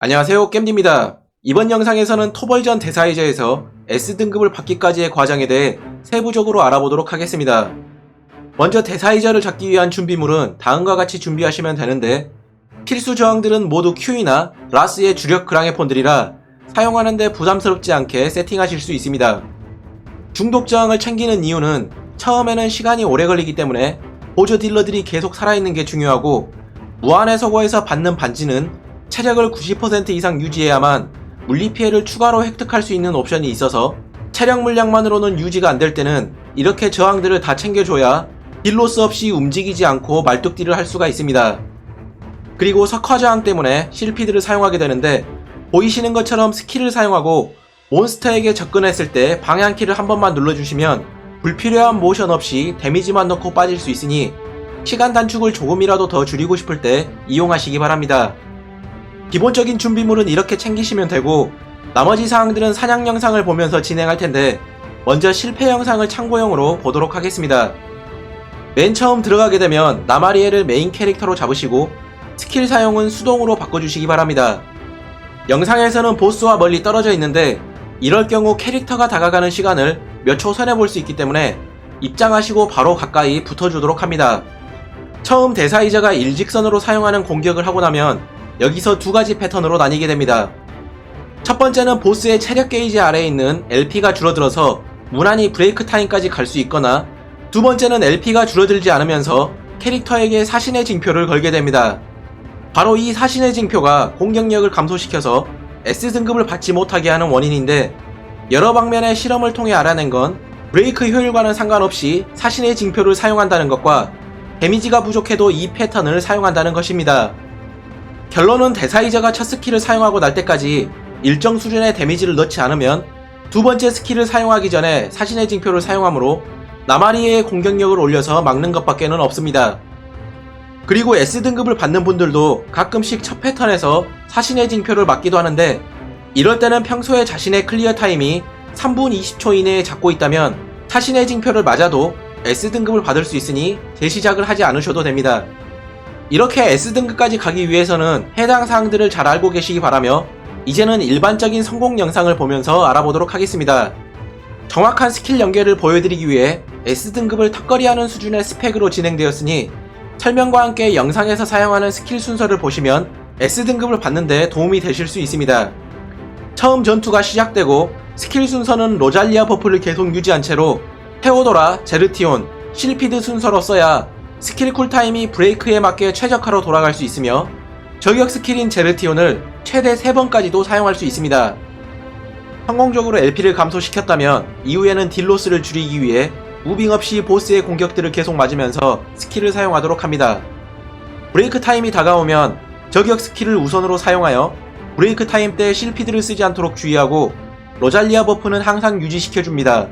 안녕하세요 겜디입니다. 이번 영상에서는 토벌전 대사이저에서 S등급을 받기까지의 과정에 대해 세부적으로 알아보도록 하겠습니다. 먼저 대사이저를 잡기 위한 준비물은 다음과 같이 준비하시면 되는데 필수 저항들은 모두 Q이나 라스의 주력 그랑의폰들이라 사용하는데 부담스럽지 않게 세팅하실 수 있습니다. 중독 저항을 챙기는 이유는 처음에는 시간이 오래 걸리기 때문에 보조 딜러들이 계속 살아있는 게 중요하고 무한의 서거에서 받는 반지는 체력을 90% 이상 유지해야만 물리 피해를 추가로 획득할 수 있는 옵션이 있어서 체력 물량만으로는 유지가 안 될 때는 이렇게 저항들을 다 챙겨줘야 딜로스 없이 움직이지 않고 말뚝딜을 할 수가 있습니다. 그리고 석화 저항 때문에 실피드를 사용하게 되는데 보이시는 것처럼 스킬을 사용하고 몬스터에게 접근했을 때 방향키를 한 번만 눌러주시면 불필요한 모션 없이 데미지만 넣고 빠질 수 있으니 시간 단축을 조금이라도 더 줄이고 싶을 때 이용하시기 바랍니다. 기본적인 준비물은 이렇게 챙기시면 되고 나머지 사항들은 사냥 영상을 보면서 진행할 텐데 먼저 실패 영상을 참고용으로 보도록 하겠습니다. 맨 처음 들어가게 되면 나마리에를 메인 캐릭터로 잡으시고 스킬 사용은 수동으로 바꿔주시기 바랍니다. 영상에서는 보스와 멀리 떨어져 있는데 이럴 경우 캐릭터가 다가가는 시간을 몇초 손해볼 수 있기 때문에 입장하시고 바로 가까이 붙어주도록 합니다. 처음 대사이저가 일직선으로 사용하는 공격을 하고 나면 여기서 두 가지 패턴으로 나뉘게 됩니다. 첫 번째는 보스의 체력 게이지 아래에 있는 LP가 줄어들어서 무난히 브레이크 타임까지 갈 수 있거나 두 번째는 LP가 줄어들지 않으면서 캐릭터에게 사신의 징표를 걸게 됩니다. 바로 이 사신의 징표가 공격력을 감소시켜서 S등급을 받지 못하게 하는 원인인데 여러 방면의 실험을 통해 알아낸 건 브레이크 효율과는 상관없이 사신의 징표를 사용한다는 것과 데미지가 부족해도 이 패턴을 사용한다는 것입니다. 결론은 대사이저가 첫 스킬을 사용하고 날 때까지 일정 수준의 데미지를 넣지 않으면 두 번째 스킬을 사용하기 전에 사신의 징표를 사용하므로 나마리의 공격력을 올려서 막는 것밖에는 없습니다. 그리고 S등급을 받는 분들도 가끔씩 첫 패턴에서 사신의 징표를 맞기도 하는데 이럴 때는 평소에 자신의 클리어 타임이 3분 20초 이내에 잡고 있다면 사신의 징표를 맞아도 S등급을 받을 수 있으니 재시작을 하지 않으셔도 됩니다. 이렇게 S등급까지 가기 위해서는 해당 사항들을 잘 알고 계시기 바라며 이제는 일반적인 성공 영상을 보면서 알아보도록 하겠습니다. 정확한 스킬 연계를 보여드리기 위해 S등급을 턱걸이하는 수준의 스펙으로 진행되었으니 설명과 함께 영상에서 사용하는 스킬 순서를 보시면 S등급을 받는데 도움이 되실 수 있습니다. 처음 전투가 시작되고 스킬 순서는 로잘리아 버프를 계속 유지한 채로 테오도라, 제르티온, 실피드 순서로 써야 스킬 쿨타임이 브레이크에 맞게 최적화로 돌아갈 수 있으며 저격 스킬인 제르티온을 최대 3번까지도 사용할 수 있습니다. 성공적으로 LP를 감소시켰다면 이후에는 딜로스를 줄이기 위해 무빙 없이 보스의 공격들을 계속 맞으면서 스킬을 사용하도록 합니다. 브레이크 타임이 다가오면 저격 스킬을 우선으로 사용하여 브레이크 타임 때 실피드를 쓰지 않도록 주의하고 로잘리아 버프는 항상 유지시켜줍니다.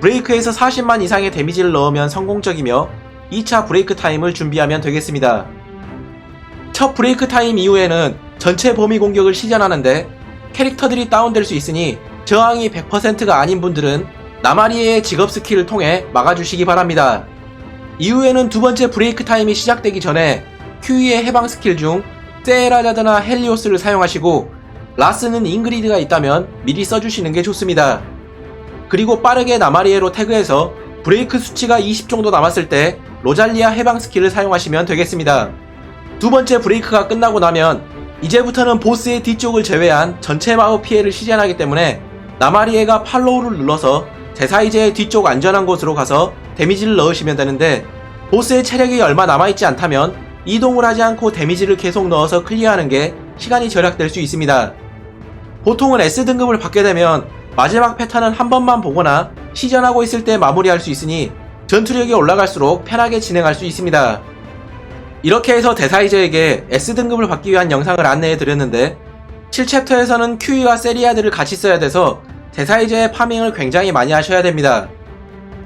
브레이크에서 40만 이상의 데미지를 넣으면 성공적이며 2차 브레이크 타임을 준비하면 되겠습니다. 첫 브레이크 타임 이후에는 전체 범위 공격을 시전하는데 캐릭터들이 다운될 수 있으니 저항이 100%가 아닌 분들은 나마리에의 직업 스킬을 통해 막아주시기 바랍니다. 이후에는 두 번째 브레이크 타임이 시작되기 전에 QE의 해방 스킬 중 세에라자드나 헬리오스를 사용하시고 라스는 잉그리드가 있다면 미리 써주시는 게 좋습니다. 그리고 빠르게 나마리에로 태그해서 브레이크 수치가 20 정도 남았을 때 로잘리아 해방 스킬을 사용하시면 되겠습니다. 두 번째 브레이크가 끝나고 나면 이제부터는 보스의 뒤쪽을 제외한 전체 마법 피해를 시전하기 때문에 나마리에가 팔로우를 눌러서 대사이제의 뒤쪽 안전한 곳으로 가서 데미지를 넣으시면 되는데 보스의 체력이 얼마 남아있지 않다면 이동을 하지 않고 데미지를 계속 넣어서 클리어하는 게 시간이 절약될 수 있습니다. 보통은 S등급을 받게 되면 마지막 패턴은 한 번만 보거나 시전하고 있을 때 마무리할 수 있으니 전투력이 올라갈수록 편하게 진행할 수 있습니다. 이렇게 해서 대사이저에게 S등급을 받기 위한 영상을 안내해 드렸는데 7챕터에서는 QE와 세리아드를 같이 써야 돼서 대사이저의 파밍을 굉장히 많이 하셔야 됩니다.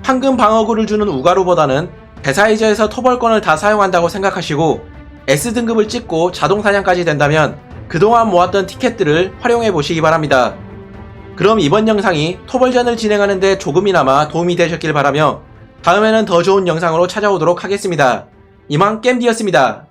황금 방어구를 주는 우가루보다는 대사이저에서 토벌권을 다 사용한다고 생각하시고 S등급을 찍고 자동 사냥까지 된다면 그동안 모았던 티켓들을 활용해 보시기 바랍니다. 그럼 이번 영상이 토벌전을 진행하는데 조금이나마 도움이 되셨길 바라며 다음에는 더 좋은 영상으로 찾아오도록 하겠습니다. 이만 겜디였습니다.